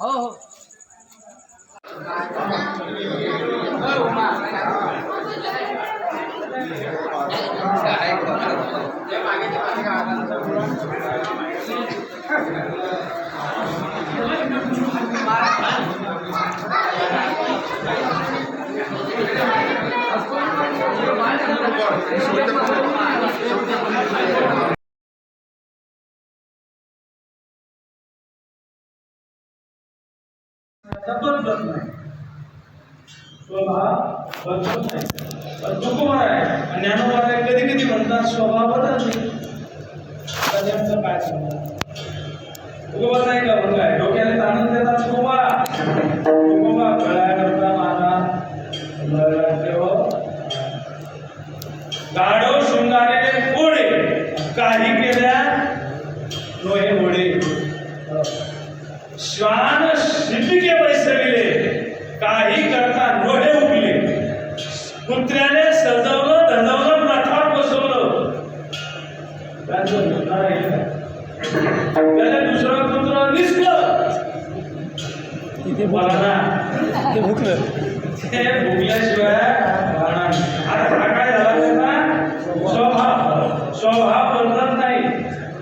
हो हो जबरदस्त नाही. स्वभाव बदलत नाही. बदलकुमार आहे. आणि आहे कधी कधी म्हणतात स्वभाव बदलते आता काय सांगणार उगवत नाही का मग काय? डोक्याला ताणून देतात उगोबा उगोबा गळ्या करता माझा. ठेव हो. गाढव शृंगारे कोडे काही केल्या नोहे घोडे हो. श्वास ना ते नाही. आता हा काय झाला त्याचा स्वभाव स्वभाव बदलत नाही.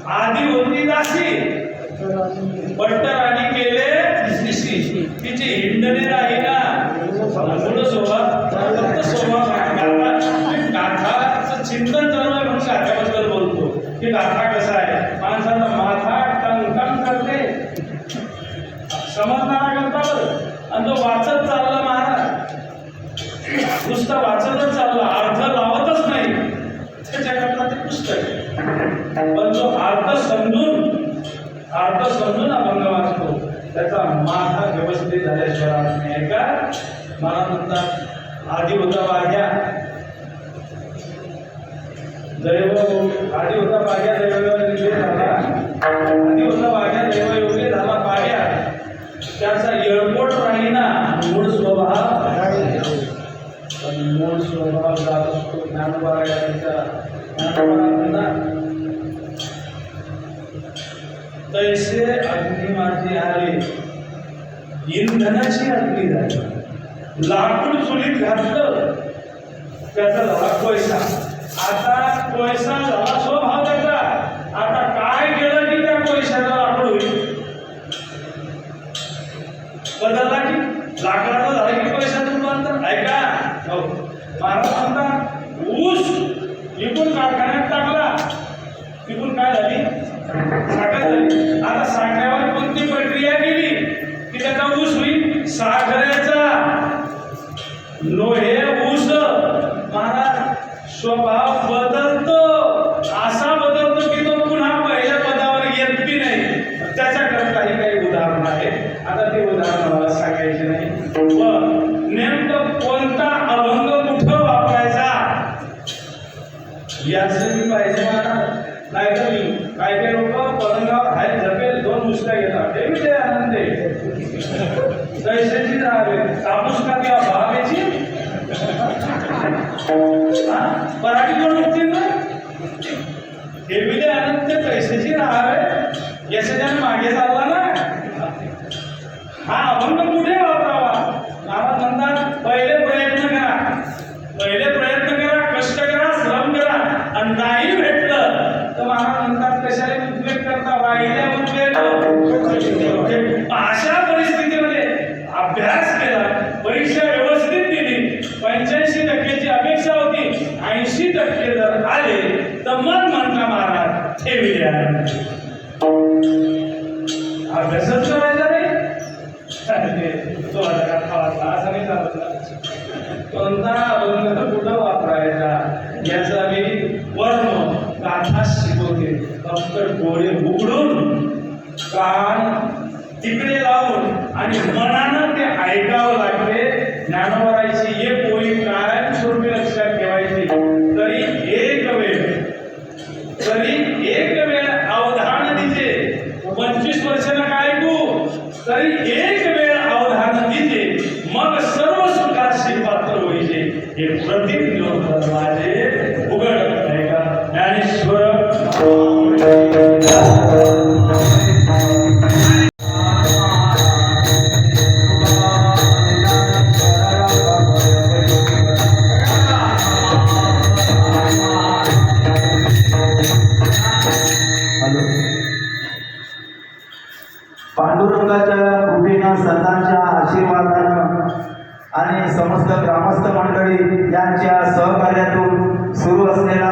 आधी होती दासी. बट्टराणी केले दिसी तिची हिंडणे राहिला म्हणून स्वभाव फक्त स्वभाव गाथाचं चिंतन चालू आहे म्हणून गाथ्याबद्दल बोलतो. की गाथा कसा आहे? माणसाचा माथा समजणारा करता बरं. आणि तो वाचत चालला महाराज. नुसतं वाचतच चालला. अर्थ लावतच नाही. त्याच्याकरता ते पुस्तक पण जो अर्थ समजून अर्थ समजून अभंग वाचतो. त्याचा माथा व्यवस्थित झाल्याशिवाय अर्थ नाही. का? मला म्हणतात आधी होता वाघ्या दैव आधी होता वाघ्या दैवयोगी झाला आधी होता वाघ्या त्याचा एअरपोर्ट राहीना मूळ स्वभाव. पण मूळ स्वभाव जात असतो ज्ञानोबाच्या ज्ञानोबा तैसे अग्नी माझी आले. इंधनाची अग्नी झाली. लाकूड चुलीत घातलं. त्याचा झाला पैसा आता पैसा झाला स्वभाव त्याचा. महाराज ऊस इकडून कारखान्यात टाकला. तिकडून काय झाली? साखर झाली. आता साखरेवर कोणती प्रक्रिया केली? की त्याचा ऊस होईल? साखरेचा. लोहे ऊस. महाराज स्वभाव बदल याचं मी पाहिजे महाराज नाहीतर मी काही काही लोक पलंगावर हात झपेल दोन मुसल्या घेतात. ते मी ते आनंद पैशाची राहावे. कापूस का किंवा भावेची? मराठी कोण उठतील ना हे विजय ते आनंद ते पैशाची राहावे. याच्या मागे चालला ना. हा अभंग कुठे? वर्ण शिकवते. फक्त डोळे उघडून कान तिकडे लावून आणि मनानं ते ऐकावं लागते. ज्ञानोबाईची एक पोळी काय स्वरूपी लक्षात ठेवायची. तरी एक वेळ तरी एक वेळ अवधान दिजे. पंचवीस वर्षाला काय ऐकू तरी एक वेळ अवधान दिजे. मग सर्व सुखाशी पात्र होईल हे प्रतिज्ञ संतांच्या आशीर्वादानं आणि समस्त ग्रामस्थ मंडळी यांच्या सहकार्यातून सुरू असलेला